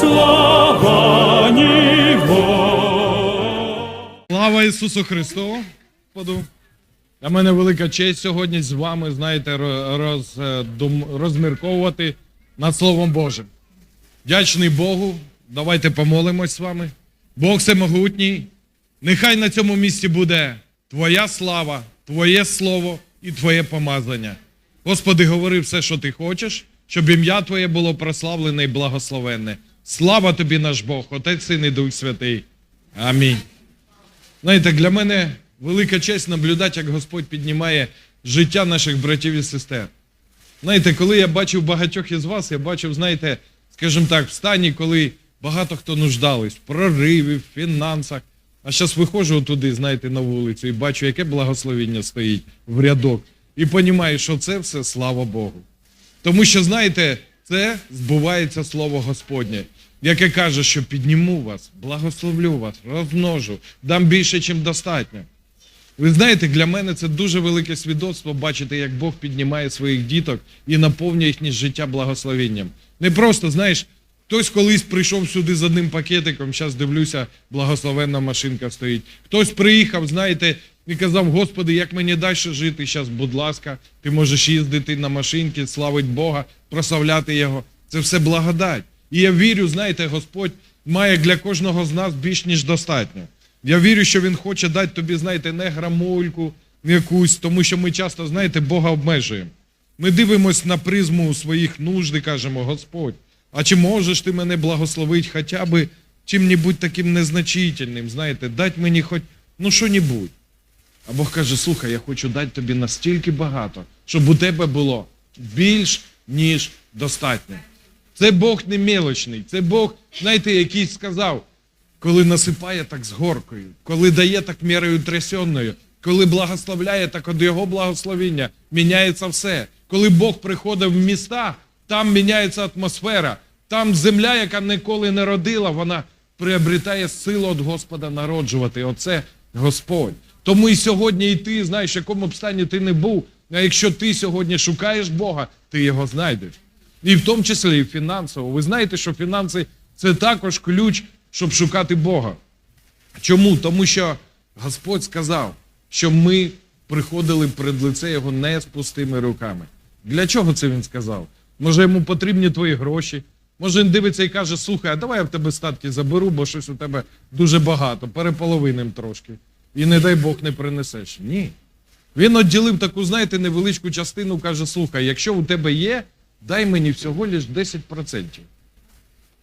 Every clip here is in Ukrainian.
слава Него. Слава Ісусу Христу! Поду. Для мене велика честь сьогодні з вами, знаєте, роз, е, розмірковувати над Словом Божим. Вдячний Богу. Давайте помолимось з вами. Бог всемогутній. Нехай на цьому місці буде Твоя слава, Твоє слово і Твоє помазання. Господи, говори все, що ти хочеш, щоб ім'я Твоє було прославлене і благословенне. Слава тобі, наш Бог, Отець Син і Дух Святий. Амінь. Знаєте, для мене велика честь наблюдати, як Господь піднімає життя наших братів і сестер. Знаєте, коли я бачив багатьох із вас, я бачив, знаєте, скажімо так, в стані, коли багато хто нуждались в прориві, в фінансах. А зараз виходжу туди, знаєте, на вулицю і бачу, яке благословіння стоїть в рядок. І розумію, що це все слава Богу. Тому що, знаєте, це збувається слово Господнє, яке каже, що підніму вас, благословлю вас, розмножу, дам більше, ніж достатньо. Ви знаєте, для мене це дуже велике свідоцтво бачити, як Бог піднімає своїх діток і наповнює їхнє життя благословенням. Не просто, знаєш, хтось колись прийшов сюди з одним пакетиком, зараз дивлюся, благословенна машинка стоїть. Хтось приїхав, знаєте, і казав, Господи, як мені далі жити? Зараз, будь ласка, ти можеш їздити на машинці, славить Бога, прославляти Його. Це все благодать. І я вірю, знаєте, Господь має для кожного з нас більш ніж достатньо. Я вірю, що він хоче дати тобі, знаєте, не грамульку якусь, тому що ми часто, знаєте, Бога обмежуємо. Ми дивимося на призму своїх нужд і кажемо, Господь, а чи можеш ти мене благословити хоча б чим-небудь таким незначительним, знаєте, дать мені хоч, ну що-небудь. А Бог каже, слухай, я хочу дати тобі настільки багато, щоб у тебе було більш, ніж достатньо. Це Бог не мелочний, це Бог, знаєте, який сказав, коли насипає так з горкою, коли дає так мірою трясенною, коли благословляє так від його благословіння, міняється все. Коли Бог приходить в міста, там міняється атмосфера, там земля, яка ніколи не родила, вона приобретає силу від Господа народжувати. Оце Господь. Тому і сьогодні і ти, знаєш, в якому б стані ти не був, а якщо ти сьогодні шукаєш Бога, ти його знайдеш. І в тому числі і фінансово. Ви знаєте, що фінанси це також ключ, щоб шукати Бога. Чому? Тому що Господь сказав, що ми приходили перед лице Його не з пустими руками. Для чого це він сказав? Може, йому потрібні твої гроші. Може, він дивиться і каже, слухай, а давай я в тебе статки заберу, бо щось у тебе дуже багато, переполовиним трошки. І не дай Бог не принесеш. Ні. Він відділив таку, знаєте, невеличку частину, каже: слухай, якщо у тебе є, дай мені всього лиш 10%.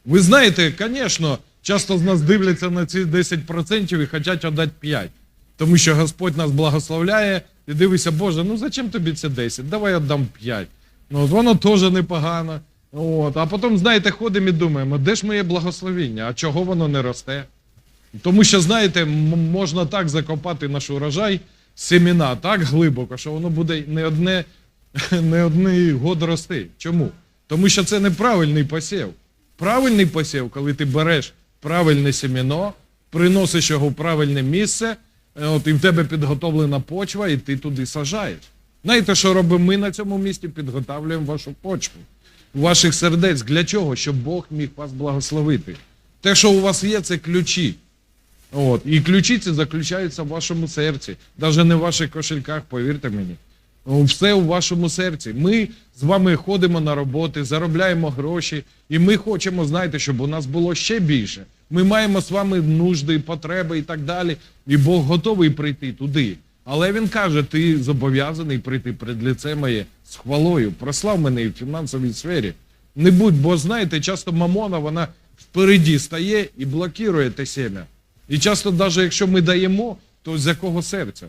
Ви знаєте, звісно, часто з нас дивляться на ці 10% і хочуть віддати 5%. Тому що Господь нас благословляє і дивиться, Боже, ну зачем тобі це 10? Давай віддам 5. Ну, от воно теж непогано. От. А потім, знаєте, ходимо і думаємо, де ж моє благословіння, а чого воно не росте? Тому що, знаєте, можна так закопати наш урожай, семіна так глибоко, що воно буде не одне, не одний год рости. Чому? Тому що це неправильний посів. Правильний посів, коли ти береш правильне семіно, приносиш його в правильне місце, е, от, і в тебе підготовлена почва, і ти туди сажаєш. Знаєте, що робимо ми на цьому місці? Підготовлюємо вашу почву, ваших сердець. Для чого? Щоб Бог міг вас благословити. Те, що у вас є, це ключі. От. І ключі ці заключаються в вашому серці, навіть не в ваших кошельках, повірте мені. Все у вашому серці. Ми з вами ходимо на роботи, заробляємо гроші, і ми хочемо, знаєте, щоб у нас було ще більше. Ми маємо з вами нужди, потреби і так далі. І Бог готовий прийти туди. Але він каже: ти зобов'язаний прийти перед лице моє з хвалою. Прослав мене і в фінансовій сфері. Не будь, бо знаєте, часто мамона вона впереді стає і блокує те сем'я. І часто, навіть якщо ми даємо, то з якого серця?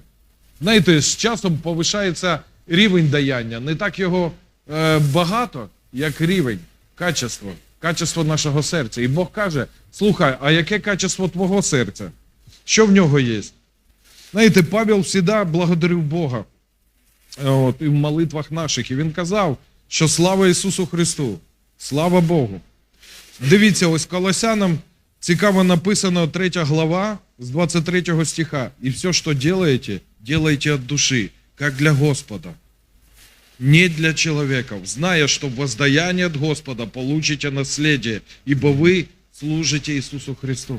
Знаєте, з часом повишається рівень даяння. Не так його е, багато, як рівень, качество, качество нашого серця. І Бог каже: слухай, а яке качество твого серця? Що в нього є? Знаєте, Павел завжди благодарив Бога е, от, і в молитвах наших. І він казав, що слава Ісусу Христу, слава Богу. Дивіться, ось Колосянам цікаво написано 3 глава з 23 стиха. «І все, що делаете, делайте от души, как для Господа, не для человеков, зная, что воздаяние от Господа получите наследие, ибо вы служите Ісусу Христу.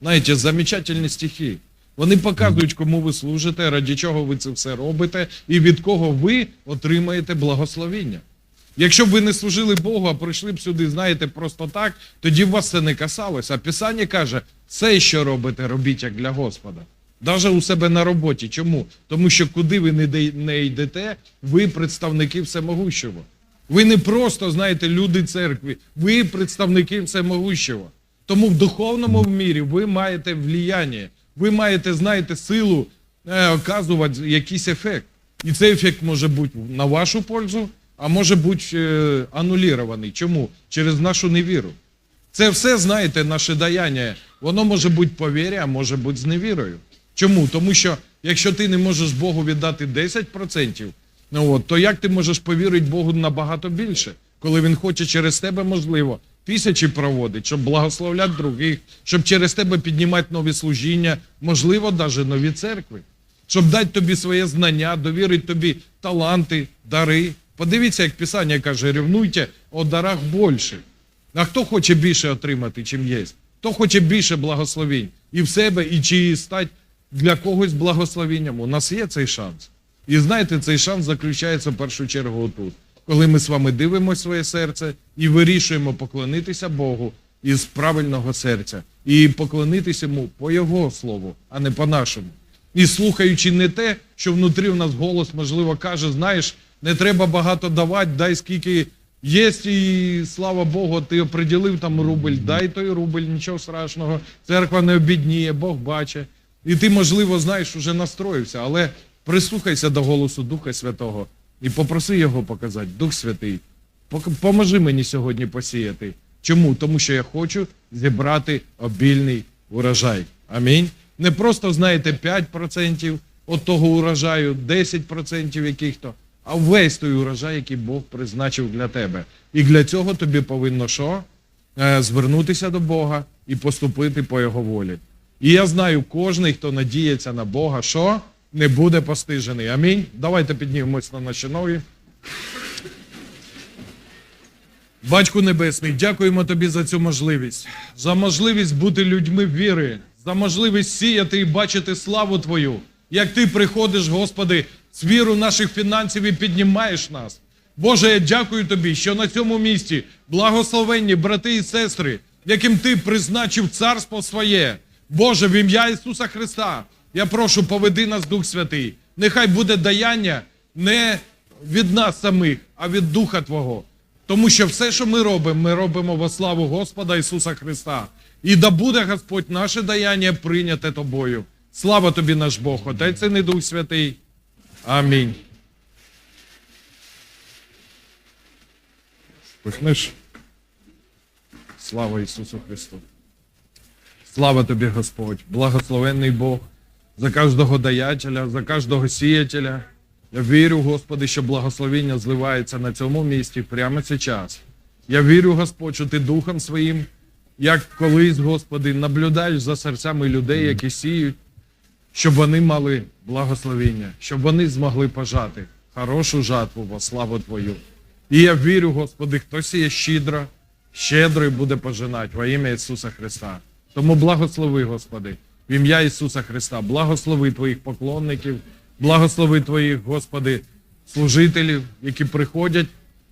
Знаєте, замечательні стихи. Вони показують, кому ви служите, раді чого ви це все робите, і від кого ви отримаєте благословіння. Якщо б ви не служили Богу, а прийшли б сюди, знаєте, просто так, тоді б вас це не касалося. А Писання каже, все, що робите, робіть як для Господа. Навіть у себе на роботі. Чому? Тому що куди ви не де- не йдете, ви представники всемогущого. Ви не просто, знаєте, люди церкви, ви представники всемогущого. Тому в духовному мірі ви маєте влияння, ви маєте, знаєте, силу е, оказувати якийсь ефект. І цей ефект може бути на вашу пользу, а може бути е, анулірований. Чому? Через нашу невіру. Це все, знаєте, наше даяння. Воно може бути по вірі, а може бути з невірою. Чому? Тому що якщо ти не можеш Богу віддати 10%, ну от, то як ти можеш повірити Богу набагато більше, коли Він хоче через тебе, можливо, тисячі проводить, щоб благословляти других, щоб через тебе піднімати нові служіння, можливо, навіть нові церкви, щоб дати тобі своє знання, довірити тобі таланти, дари. Подивіться, як Писання каже, ревнуйте о дарах більше. А хто хоче більше отримати, чим є? Хто хоче більше благословінь і в себе, і чи стати для когось благословенням? У нас є цей шанс. І знаєте, цей шанс заключається в першу чергу отут. Коли ми з вами дивимося своє серце і вирішуємо поклонитися Богу із правильного серця, і поклонитися йому по Його слову, а не по нашому. І слухаючи не те, що внутрі в нас голос, можливо, каже, знаєш, не треба багато давати, дай скільки є, і слава Богу, ти оприділив там рубль, дай той рубль, нічого страшного, церква не обідніє, Бог бачить. І ти, можливо, знаєш, уже настроївся, але прислухайся до голосу Духа Святого і попроси його показати. Дух Святий, поможи мені сьогодні посіяти. Чому? Тому що я хочу зібрати обільний урожай. Амінь. Не просто, знаєте, 5% от того урожаю, 10% яких-то, а весь той урожай, який Бог призначив для тебе. І для цього тобі повинно що? Е, Звернутися до Бога і поступити по Його волі. І я знаю, кожний, хто надіється на Бога, що не буде постижений. Амінь. Давайте піднімемось на наші ноги. Батьку Небесний, дякуємо тобі за цю можливість, за можливість бути людьми віри, за можливість сіяти і бачити славу Твою, як ти приходиш, Господи, з віру наших фінансів і піднімаєш нас. Боже, я дякую тобі, що на цьому місці благословенні брати і сестри, яким ти призначив царство своє. Боже, в ім'я Ісуса Христа, я прошу, поведи нас, Дух Святий. Нехай буде даяння не від нас самих, а від Духа Твого. Тому що все, що ми робимо, ми робимо во славу Господа Ісуса Христа. І да буде Господь наше даяння прийняте тобою. Слава тобі, наш Бог, Отець і Дух Святий. Амінь. Пихнеш? Слава Ісусу Христу. Слава тобі, Господь, благословенний Бог, за кожного даятеля, за кожного сіятеля. Я вірю, Господи, що благословіння зливається на цьому місці прямо зараз. Я вірю, Господь, що ти Духом Своїм, як колись, Господи, наблюдаєш за серцями людей, які сіють, щоб вони мали благословіння, щоб вони змогли пожати хорошу жатву во славу Твою. І я вірю, Господи, хто сіє щедро, щедрий буде пожинати во ім'я Ісуса Христа. Тому благослови, Господи, в ім'я Ісуса Христа, благослови Твоїх поклонників, благослови Твоїх, Господи, служителів, які приходять,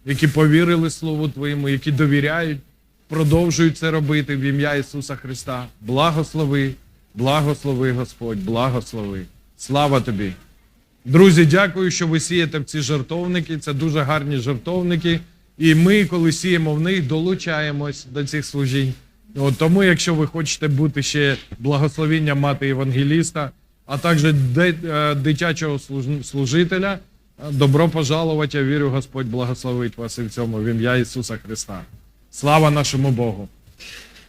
які повірили Слову Твоєму, які довіряють, продовжують це робити в ім'я Ісуса Христа. Благослови, благослови, Господь, благослови. Слава Тобі! Друзі, дякую, що ви сієте в ці жартовники. Це дуже гарні жартовники. І ми, коли сіємо в них, долучаємось до цих служінь. От, тому, якщо ви хочете бути ще благословіння мати євангеліста, а також е, дитячого служителя, добро пожаловать, я вірю, Господь благословить вас і в цьому в ім'я Ісуса Христа. Слава нашому Богу!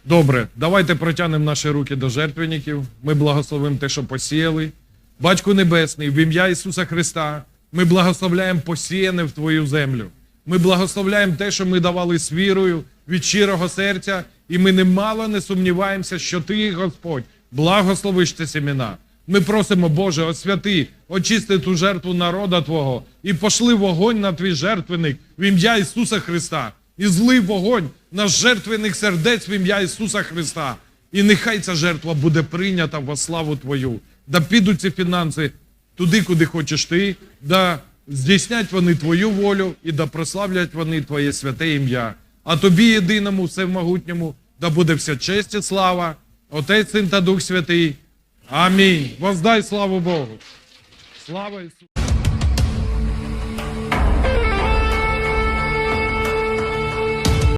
Добре, давайте протягнемо наші руки до жертвенників. Ми благословимо те, що посіяли. Батьку Небесний, в ім'я Ісуса Христа, ми благословляємо посіяне в Твою землю. Ми благословляємо те, що ми давали з вірою від щирого серця, і ми немало не сумніваємося, що Ти, Господь, благословиш ці семена. Ми просимо, Боже, освяти, очисти ту жертву народа Твого і пошли вогонь на твій жертвенник в ім'я Ісуса Христа. І злив вогонь на жертвених сердець в ім'я Ісуса Христа. І нехай ця жертва буде прийнята во славу Твою. Да підуть ці фінанси туди, куди хочеш ти, да здійснять вони Твою волю і да прославлять вони Твоє святе ім'я. А тобі єдиному, всемогутньому, да буде вся честь і слава, Отець, Син та Дух Святий. Амінь. Воздай славу Богу. Слава Ісусу.